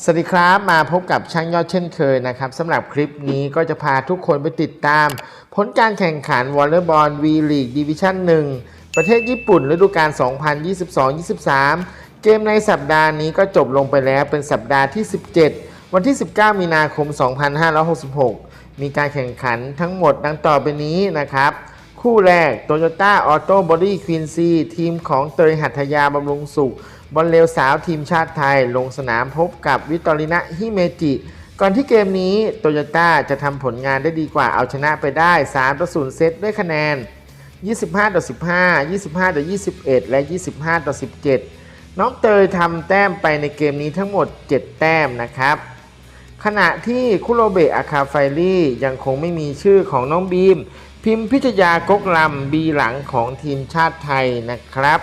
สวัสดีครับมาพบกับช่างยอดเช่นเคยนะครับสำหรับคลิปนี้ก็จะพาทุกคนไปติดตาม ผลการแข่งขันวอลเลย์บอลวีลีกดิวิชั่น1 ประเทศญี่ปุ่นฤดูกาล 2022-23 เกมในสัปดาห์นี้ก็จบลงไปแล้วเป็นสัปดาห์ที่ 17 วันที่ 19 มีนาคม 2566 มีการแข่งขันทั้งหมดดังต่อไปนี้นะครับ คู่แรก Toyota Auto Body Queen C ทีมของเตยหัตถยาบำรุงสุข บอลเลวสาวทีมชาติไทย ลงสนามพบกับวิตอรินะฮิเมจิ ก่อนที่เกมนี้โตโยต้าจะทำผลงานได้ดีกว่าเอาชนะไปได้3ต่อ0เซตด้วยคะแนน 25ต่อ15 25ต่อ21 และ 25ต่อ17 น้องเตยทำแต้มไปในเกมนี้ทั้งหมด 7 แต้มนะครับ ขณะที่คุโรเบะอาคาไฟลี่ยังคงไม่มีชื่อของน้องบีม พิมพิชยากกลำบีหลังของทีมชาติไทยนะครับ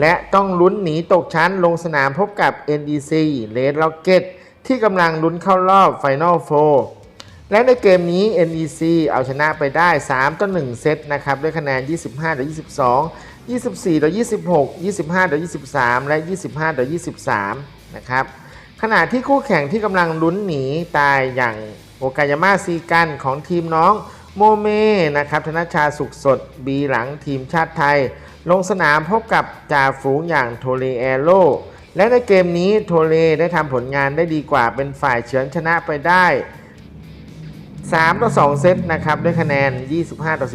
และต้องลุ้นหนีตกชั้นลงสนามพบกับ NDC Red Rocket ที่กำลังลุ้นเข้ารอบ Final 4และในเกมนี้ NEC เอาชนะไปได้ 3 ต่อ 1 เซตนะครับ ด้วยคะแนน 25 ต่อ 22 24 ต่อ 26 25 ต่อ 23 และ 25 ต่อ 23 นะครับ ขณะที่คู่แข่งที่กำลังลุ้นหนีตายอย่างโอกายาม่าซีกันของทีมน้อง โมเมนะครับธนชาสุขสดบีหลังทีมชาติไทย ลงสนามพบกับจ่าฝูงอย่างโทเลแอโรและในเกมนี้โทเลได้ทำผลงานได้ดีกว่าเป็นฝ่ายเฉือนชนะไปได้ 3 ต่อ 2 เซตนะครับด้วยคะแนน 25 ต่อ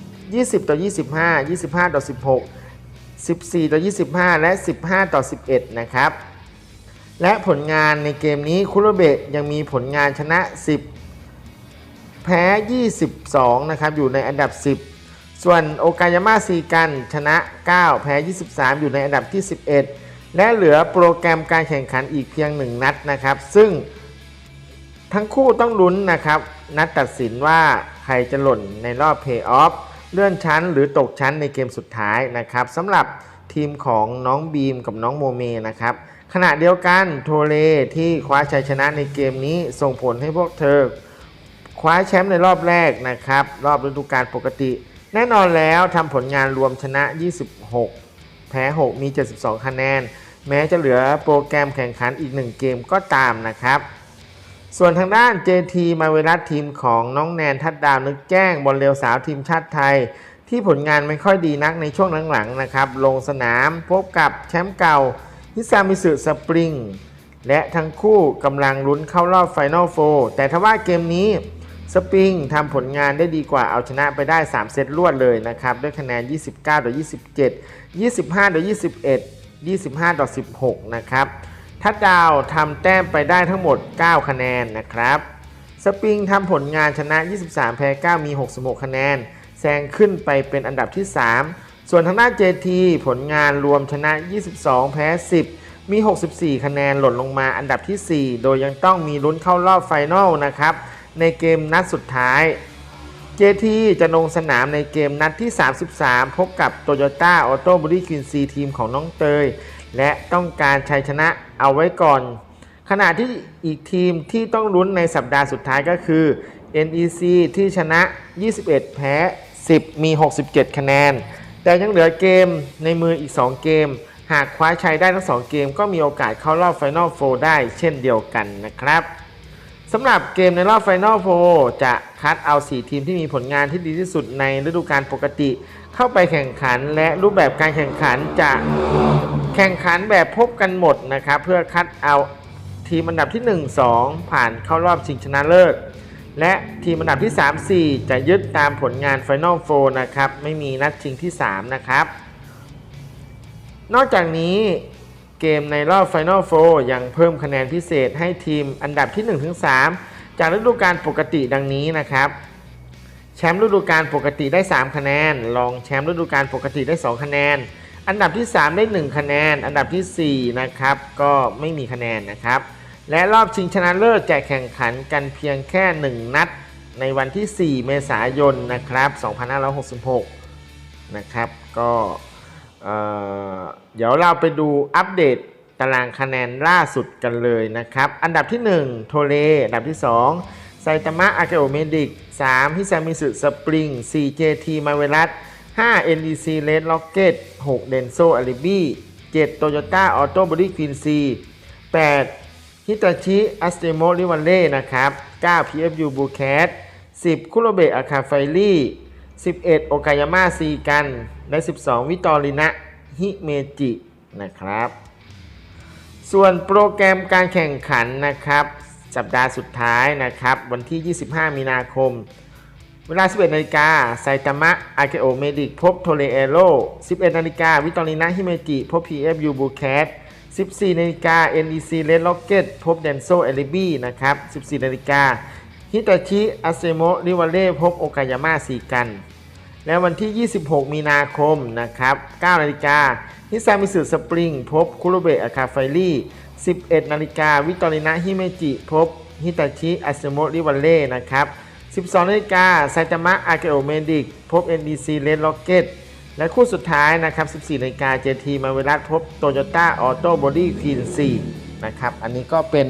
12 20 ต่อ 25 25 ต่อ 16 14 ต่อ 25 และ 15 ต่อ 11 นะครับ และผลงานในเกมนี้คุโรเบะยังมีผลงานชนะ 10 พ้ 22 นะครับ อยู่ในอันดับ 10 ส่วนโอกายาม่าซีกันชนะ 9 แพ้ 23 อยู่ในอันดับที่ 11 และเหลือโปรแกรมการแข่งขันอีกเพียง 1 นัดนะครับ ซึ่งทั้งคู่ต้องลุ้นนะครับ นัดตัดสินว่าใครจะหล่นในรอบเพย์ออฟเลื่อนชั้นหรือตกชั้นในเกมสุดท้ายนะครับสำหรับทีมของน้องบีมกับน้องโมเมนะครับ ขณะเดียวกันโทเลที่คว้าชัยชนะในเกมนี้ส่งผลให้พวกเธอ คว้าแชมป์ในรอบแรกนะครับ รอบฤดูกาลปกติ แน่นอนแล้วทำผลงานรวมชนะ 26 แพ้ 6 มี 72 คะแนน แม้จะเหลือโปรแกรมแข่งขันอีก 1 เกมก็ตามนะครับ ส่วนทางด้าน JT มาเวลัสทีมของน้องแนนทัดดาวนึกแจ้งบอลเร็วสาวทีมชาติไทย ที่ผลงานไม่ค่อยดีนักในช่วงหลังๆนะครับ ลงสนามพบกับแชมป์เก่าฮิซามิสึสปริงและทั้งคู่กำลังลุ้นเข้ารอบไฟนอลโฟแต่ทว่าเกมนี้ สปริงทำผลงานได้ดีกว่าเอาชนะไปได้ 3 เซตรวดเลยนะครับ ด้วยคะแนน 29 ต่อ 27 25 ต่อ 21 25 ต่อ 16 นะครับทัดดาวทำแต้มไปได้ทั้งหมด 9 คะแนนนะครับ สปริงทำผลงานชนะ 23 แพ้ 9 มี 66 คะแนนแซงขึ้นไปเป็นอันดับที่ 3 ส่วนทางด้าน JT ผลงานรวมชนะ 22 แพ้ 10 มี 64 คะแนนหล่นลงมาอันดับที่ 4 โดยยังต้องมีลุ้นเข้ารอบไฟนอลนะครับ ในเกมนัดสุดท้าย JT จะลงสนามในเกมนัดที่ 33 พบกับ Toyota Auto Body Queen C ทีมของน้องเตย และต้องการชัยชนะเอาไว้ก่อน ขณะที่อีกทีมที่ต้องลุ้นในสัปดาห์สุดท้ายก็คือ NEC ที่ชนะ 21 แพ้ 10 มี 67 คะแนน แต่ยังเหลือเกมในมืออีก 2 เกม หากคว้าชัยได้ทั้ง 2 เกม ก็มีโอกาสเข้ารอบ Final 4ได้เช่นเดียวกันนะครับ สำหรับเกมในรอบไฟนอลโฟจะคัดเอา 4 ทีมที่มีผลงานที่ดีที่สุดในฤดูกาลปกติ เข้าไปแข่งขันและรูปแบบการแข่งขันจะแข่งขันแบบพบกันหมดนะครับ เพื่อคัดเอาทีมอันดับที่ 1 2 ผ่านเข้ารอบชิงชนะเลิศและทีมอันดับที่ 3 4 จะยึดตามผลงานไฟนอลโฟนะครับ ไม่มีนัดชิงที่ 3 นะครับ นอกจากนี้ เกมในรอบ Final 4ยังเพิ่มคะแนนพิเศษให้ทีมอันดับที่ 1-3 จากฤดูกาลปกติดังนี้นะครับ แชมป์ฤดูกาลปกติได้ 3 คะแนน รองแชมป์ฤดูกาลปกติได้ 2 คะแนน อันดับที่ 3 ได้ 1 คะแนน อันดับทีสี่4 นะครับ ก็ไม่มีคะแนนนะครับ และรอบชิงชนะเลิศจะแข่งขันกันเพียงแค่ 1 นัด ในวันที่ 4 เมษายนนะครับ 2566 นะครับ ก็ เดี๋ยวเราไปดูอัปเดตตารางคะแนนล่าสุดกันเลยนะครับ อันดับที่ 1 โทเล อันดับที่ 2 ไซตามะอาเกโอเมดิก 3 ฮิซามิสึสปริง 4 JT มาเวลัส 5 NEC Red Rocket 6 Denso Alibi 7 Toyota Auto Body Queen C 8ฮิตาชิอัสเตโมริวันเล่นะครับ 9 PFU บูแคส10คุโรเบะอาคาไฟลี่11 โอกายาม่าซีกันและ 12 วิตอรินะฮิเมจินะครับ ส่วนโปรแกรมการแข่งขันนะครับ สัปดาห์สุดท้ายนะครับ วันที่ 25 มีนาคม เวลา 11นาฬิกาไซตามะอาเกโอเมดิกพบโทเลเอโร11นาฬิกาวิตอรินะฮิเมจิพบ PFU บูแคส14นาฬิกา NEC Red Rocket พบ d e n s o a l i b i นะครับ 14นาฬิกา ฮิตาชิอาเซโมริวาเล่พบโอกายาม่าซีกัน และวันที่ 26 มีนาคมนะครับ9นาฬิกาฮิซามิสึสปริง พบคุโรเบะอาคาไฟลี่ 11 นาฬิกาวิตอรินะฮิเมจิ พบฮิตาชิอาเซโมริวัลเล่นะครับ 12 นาฬิกาไซตามะอาเกโอเมดิก พบ NDC Red Rocket และคู่สุดท้ายนะครับ 14 นาฬิกา JT มาเวลัสพบ Toyota Auto Body Clean 4นะครับ อันนี้ก็เป็น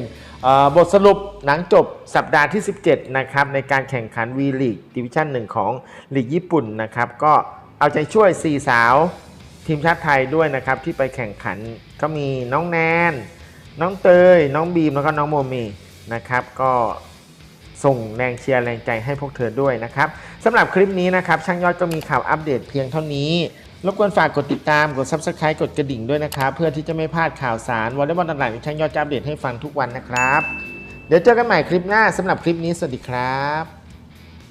บทสรุปหนังจบสัปดาห์ที่ 17 นะครับ ในการแข่งขัน V League Division 1ของลีกญี่ปุ่นนะครับ ก็เอาใจช่วย 4 สาวทีมชาติไทยด้วยนะครับ ที่ไปแข่งขันก็มีน้องแนน น้องเตย น้องบีม แล้วก็น้องโมเมนะครับ ก็ส่งแรงเชียร์แรงใจให้พวกเธอด้วยนะครับสำหรับคลิปนี้นะครับ ช่างยอดก็มีข่าวอัปเดตเพียงเท่านี้ รบกวนฝากกดติดตามกด Subscribe กดกระดิ่งด้วยนะครับ เพื่อที่จะไม่พลาดข่าวสารวอลเลย์บอลต่างๆในช่างยอดจะอัปเดตให้ฟังทุกวันนะครับ เดี๋ยวเจอกันใหม่คลิปหน้าสำหรับคลิปนี้สวัสดีครับ